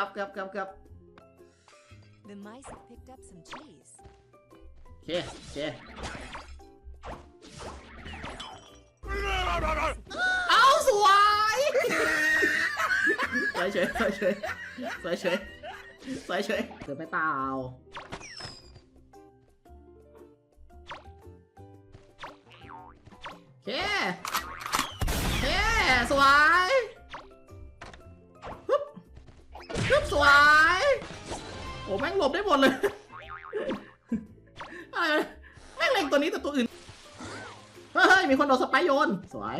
อบเกือบเกือบเกือบ The mice have picked up some cheese. โอเคโอเคเอาสวยสวยเฉยสวยเฉยสวยเฉยสวยเฉยเกือบไปเปล่าโอเคโอเคสวย สวย โอ้แม่งหลบได้หมดเลยอะไรแม่งเล็งตัวนี้แต่ตัวอื่น เฮ้ย มีคนโดนสไปโยน สวย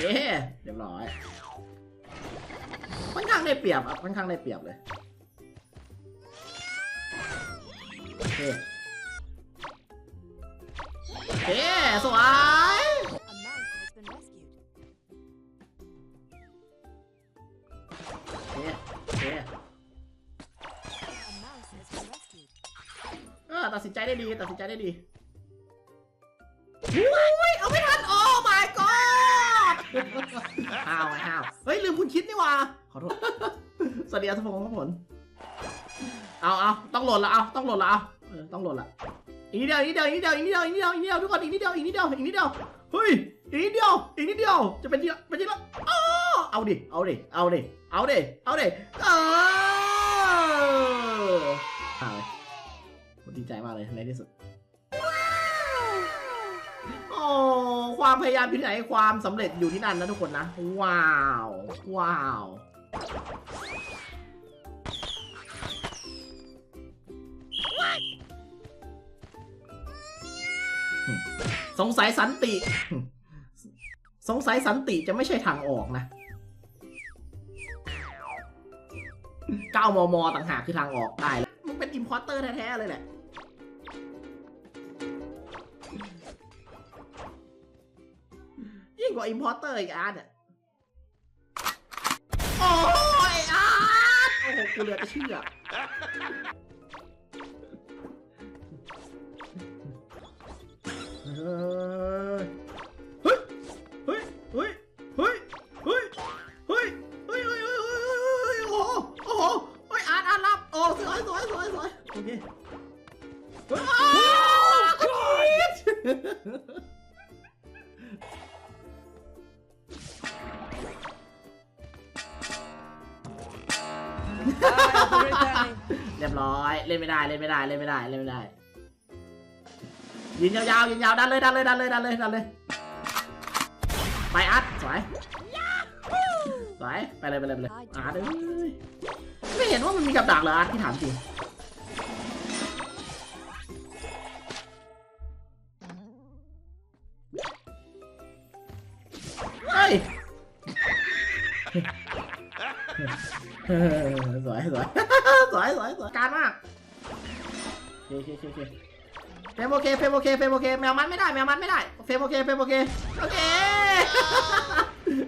เย้เรียบร้อย ค่อนข้างได้เปรียบอะ ค่อนข้างได้เปรียบเลยโอเคโอเคสวย ตัดสินใจได้ดีตัดสินใจได้ดีอุ้ยเอาไม่ทันโอ้ my god ห้าวไงห้าวเฮ้ยลืมคุณคิดนี่หว่าขอโทษสวัสดีอัศพงศ์ครับผมเอาเอาต้องโหลดละเอาต้องโหลดละเอาเออต้องโหลดละอีกนิดเดียวอีกนิดเดียวอีกนิดเดียวอีกนิดเดียวอีกนิดเดียวอีกนิดเดียวทุกคนอีกนิดเดียวอีกนิดเดียวอีกนิดเดียวเฮ้ยอีกนิดเดียวอีกนิดเดียวจะเป็นทีละเป็นทีละอ้อเอาดิเอาดิเอาดิเอาดิเอาดิเออ ผมดีใจมากเลยในที่สุด โอ้ความพยายามที่ไหนความสำเร็จอยู่ที่นั่นนะทุกคนนะ ว้าว ว้าวสงสัยสันติ สงสัยสันติจะไม่ใช่ทางออกนะ9มมต่างหากคือทางออกได้แล้วมึงเป็นอิมพอร์เตอร์แท้ๆเลยแหละ ยิ่งกว่าอิมพอร์เตอร์อีกอาร์ตเนี่ยโอ้ยอาร์ตโอ้โหกูเหลือจะเชื่อเออ เรียบร้อยเล่นไม่ได้เล่นไม่ได้เล่นไม่ได้เล่นไม่ได้ยืนยาวๆยืนยาวดันเลยดันเลยดันเลยดันเลยดันเลย ไปอัดสวยสวยไปเลยไปเลยไปเลยอาร์ตเอ้ยไม่เห็นว่ามันมีกับดักเหรออาร์ตที่ถามจริง สวยสวยสวยสวยสวยการมากโอเคโอเคโอเคเฟรมโอเคเฟรมโอเคเฟรมโอเคแมวมันไม่ได้แมวมันไม่ได้เฟรมโอเคเฟรมโอเคโอเค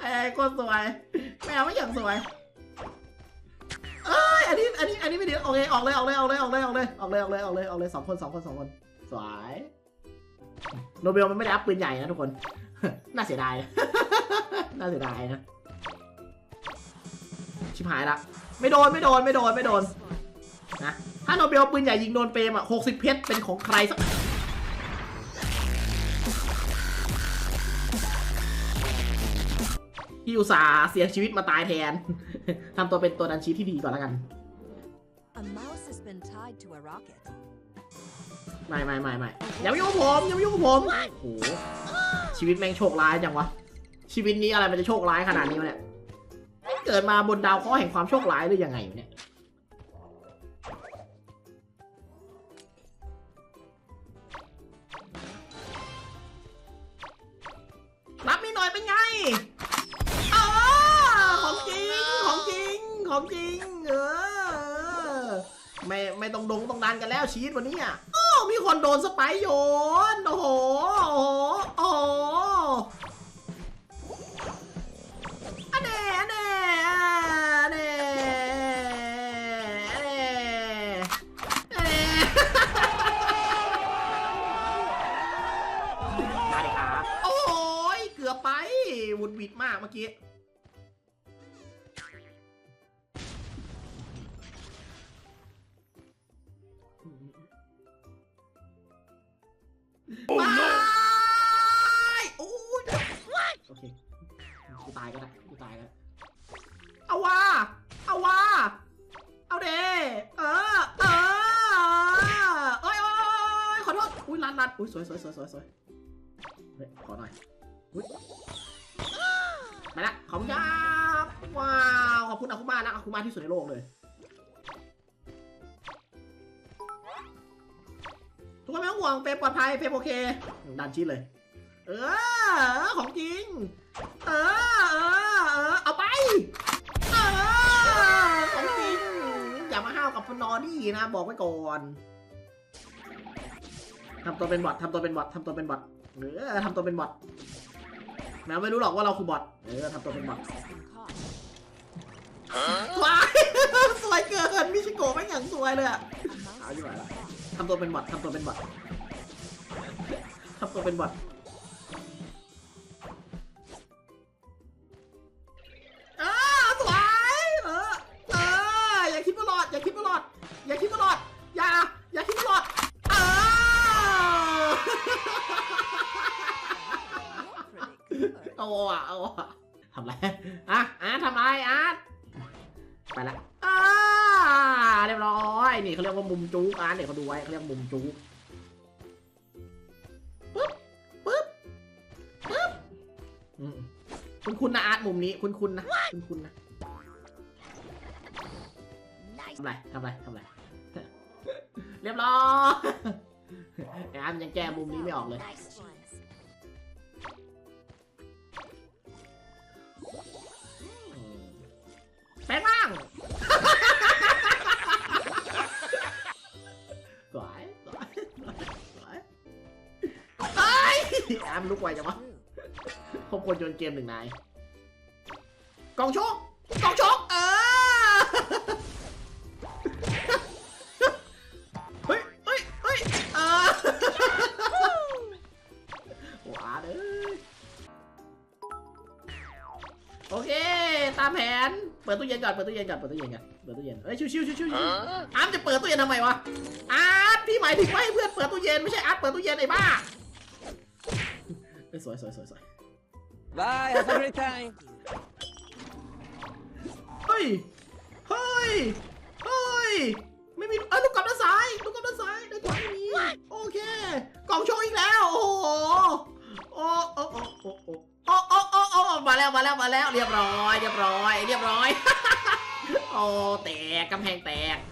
ไอ้โคนสวยแมวไม่อย่างสวยเอ้ยอันนี้อันนี้อันนี้ไม่ดีโอเคออกเลยออกเลยออกเลยออกเลยออกเลยออกเลยออกเลยออกเลยออกเลยสองคนสองคนสองคนสวยโนเบลมันไม่ได้อัพปืนใหญ่นะทุกคน น่าเสียดาย น่าเสียดายนะ ชิบหายละ ไม่โดนไม่โดนไม่โดนไม่โดนนะถ้าโนเบลปืนใหญ่ยิงโดนเปรมอะหกสิบเพชรเป็นของใครสักที่อุตส่าห์เสียชีวิตมาตายแทน ทำตัวเป็นตัวดันชีที่ดีก่อนแล้วกัน A mouse has been tied to a rocket. ไม่ไม่ไม่ไม่อย่ามายุ่งกับผมอย่ามายุ่งกับผมโอ้โหชีวิตแม่งโชคร้ายจังวะ ชีวิตนี้อะไรมันจะโชคร้ายขนาดนี้วะเนี่ย เกิดมาบนดาวเคราะห์แห่งความโชคร้ายหรือยังไงเนี่ยรับนี่หน่อยเป็นไงอ๋อของจริง ของจริง ของจริง เออ ไม่ ไม่ต้องดงต้องดันกันแล้วชีตวันนี้อะโอ้มีคนโดนสไปโยน โอ้โห โอ้โห เมื่อกี้ โอ้โหไปโอ้ยโอเค กูตายก็ได้ กูตายก็ได้เอาว่า เอาว่า เอาเดเออ เออเอ้ยโอ้ยโอ้ยขอโทษ อุ้ยลันลันอุ้ยสวยสวยสวยสวยสวยเฮ้ยขอหน่อยอุ้ย ไปละขอบคุณครับว้าวขอบคุณอาคุมานะอาคุมาที่สุดในโลกเลย ทุกคนไม่ต้องห่วงเฟปลอดภัยเฟรมโอเคดันชิดเลย เออของจริง เออเออเออเอาไปเออของจริงอย่ามาห้าวกับพนอดี้นะบอกไว้ก่อนทำตัวเป็นบอททำตัวเป็นบอททำตัวเป็นบอทเออทำตัวเป็นบอท แมวไม่รู้หรอกว่าเราคือบอทเออทำตัวเป็นบอท Has been caught. ว้ายสวยเกินมิชิโกะไม่งอย่างสวยเลยอะ A mouse How you has like been that? caught. ทำตัวเป็นบอททำตัวเป็นบอททำตัวเป็นบอท Pretty good. เอาอะเอาทำไรอะอะทำไรอะไปละอ่าเรียบร้อยนี่เขาเรียกว่ามุมจู๊กอะเดี๋ยวเขาดูไว้เขาเรียกมุมจู๊กปึ๊บปึ๊บปึ๊บอืมคุณคุณนะอาร์ตมุมนี้คุณคุณนะคุณคุณนะทำไรทำไรทำไรเรียบร้อยไอ้อาร์ตยังแก้มุมนี้ไม่ออกเลย ลุกไวจังวะ True. พบคนโยนเกมหนึ่งนายกองโชกกองโชกเออเฮ้ยเฮ้ยเฮ้ยเออโอ้อาเด้อโอเค ตามแผน เปิดตู้เย็นก่อน เปิดตู้เย็นก่อน เปิดตู้เย็นก่อน เปิดตู้เย็นเฮ้ย ชิวชิวชิวชิวชิวอาร์มจะเปิดตู้เย็นทำไมวะ อาร์ตพี่หมายถึงว่าให้เพื่อนเปิดตู้เย็นไม่ใช่อาร์ตเปิดตู้เย็นไอ้บ้า เฮ้ยสวยสวยสวยสวย Bye, have a great time. เฮ้ย เฮ้ย เฮ้ย ไม่มีเอ้ยลูกกลับด้านซ้าย ลูกกลับด้านซ้ายด้านขวาไม่มี โอเค กล่องโชว์อีกแล้ว โอ้โห โอ้โอ้โอ้โอ้โอ้โอ้โอ้โอ้โอ้มาแล้ว มาแล้ว มาแล้ว เรียบร้อย เรียบร้อย เรียบร้อย โอ้ แตกกำแพงแตกสวย